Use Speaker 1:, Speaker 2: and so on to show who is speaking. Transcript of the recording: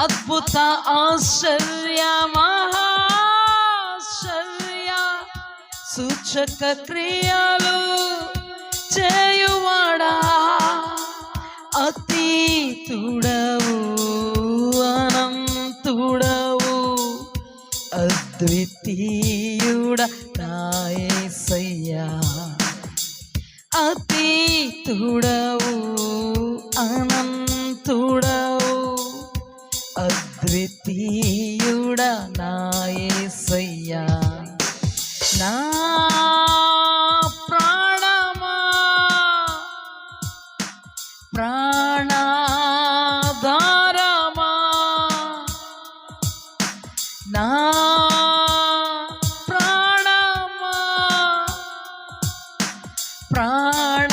Speaker 1: అద్భుత ఆశ్చర్య మహాశ్చర్య సూచక క్రియలు చేయువాడా? అతి తుడవు అనంతుడవు అద్వితీయుడ నాయసయ్యా. అతి తుడవు అనంతుడ అద్వితీయుడ నాయసయ్యా నా ప్రాణమా? ప్రాణాధారమా? నా ప్రాణమా? ప్రాణ